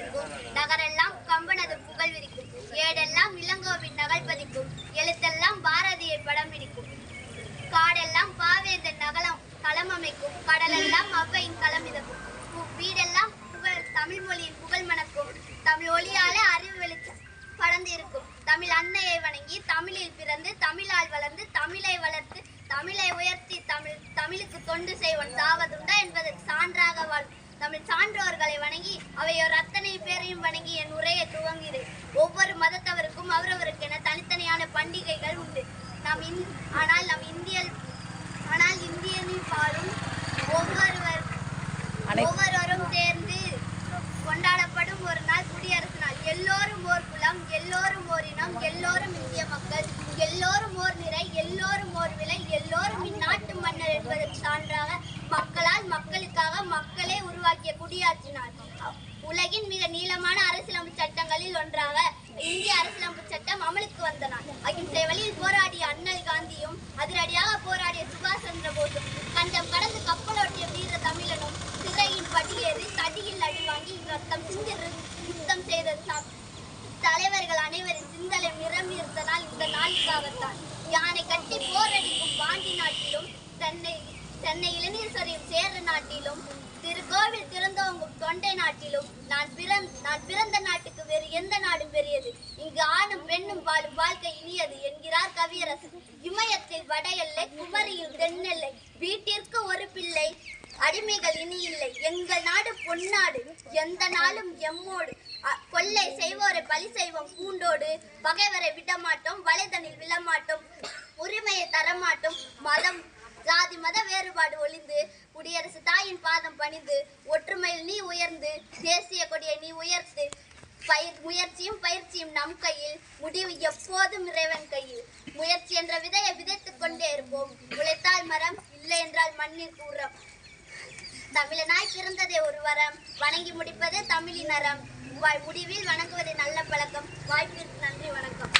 எடுக்கும் நகரெல்லாம் கம்பனது புகழ் விரிக்கும். ஏடெல்லாம் இளங்கோவின் நகல் பதிக்கும். எழுத்தெல்லாம் பாரதியை படம் பிடிக்கும். காடெல்லாம் பாவேந்தன் நகலம் களம் அமைக்கும். கடலெல்லாம் அவ்வையின் களம் மிதக்கும். வீடெல்லாம் புகழ் தமிழ் மொழியின் புகழ் மணக்கும். தமிழ் ஒளியாலே அறிவு வெளிச்சம் படர்ந்து இருக்கும் தமிழ் அன்னையை வணங்கி தமிழில் பிறந்து தமிழால் வளர்ந்து தமிழை வளர்த்து தமிழை உயர்த்தி தமிழ் தமிழுக்கு தொண்டு செய்வன் சாவதுண்டா பேரையும் வணங்கி என் உரையை துவங்குகிறேன் ஒவ்வொரு மதத்தவருக்கும் அவரவருக்கென தனித்தனியான பண்டிகைகள் உண்டு. நாம் இந் ஆனால் நம் இந்திய ஆனால் இந்தியனின் பாலும் ஒவ்வொருவர் ஒவ்வொருவரும் சேர்ந்து சட்டங்களில் ஒன்றாக இந்திய அரசியலமைப்பு சட்டம் அமலுக்கு வந்த நாள் அகிம்சை வழியில் போராடிய அண்ணல் காந்தியும் அதிரடியாக போராடிய சுபாஷ் சந்திர போஸும் கண்டம் கடந்து கப்பலோட்டிய வீர தமிழனும் சிறையின் படியேறி தடியில் அடிவாங்கி ரத்தம் சிந்தி யுத்தம் செய்த தலைவர்கள் அனைவரின் சிந்தலை நிரம்பியிருந்த நாள் இந்த நாளுக்காகத்தான் யானை கட்டி போரடிக்கும் பாண்டி நாட்டிலும் சென்னை சென்னை இளநீர் சொரியும் சேர நாட்டிலும் திருக்கோவில் திறந்தோங்கும் தொண்டை நாட்டிலும் நான் பிறந்த நான் பிறந்த நாட்டுக்கு எந்த நாடும் பெரியது? இங்கு ஆணும் பெண்ணும் வாழும் வாழ்க்கை இனியது என்கிறார் கவியரசு இமயத்தில் வட எல்லை குமரியில் தென்னெல்லை வீட்டிற்கு ஒரு பிள்ளை அடிமைகள் இனி இல்லை. எங்கள் நாடு பொன்னாடு எந்த நாளும் எம்மோடு. கொள்ளை செய்வோரை பழி செய்வோம் பூண்டோடு. பகைவரை விடமாட்டோம் வலைதனில் விழமாட்டோம் உரிமையை தரமாட்டோம். மதம் ஜாதி மத வேறுபாடு ஒளிந்து குடியரசு தாயின் பாதம் பணிந்து ஒற்றுமையில் நீ உயர்ந்து தேசிய கொடியை நீ உயர்த்து பயிர் முயற்சியும் பயிற்சியும் நம் கையில். முடிவு எப்போதும் இறைவன் கையில். முயற்சி என்ற விதையை விதைத்துக் கொண்டே இருப்போம். உழைத்தால் மரம் இல்லை என்றால் மண்ணிற்கு உரம். தமிழனாய் பிறந்ததே ஒரு வரம். வணங்கி முடிப்பது தமிழின் அறம். வாய் முடிவில் வணங்குவதே நல்ல பழக்கம். வாய்ப்பிற்கு நன்றி வணக்கம்.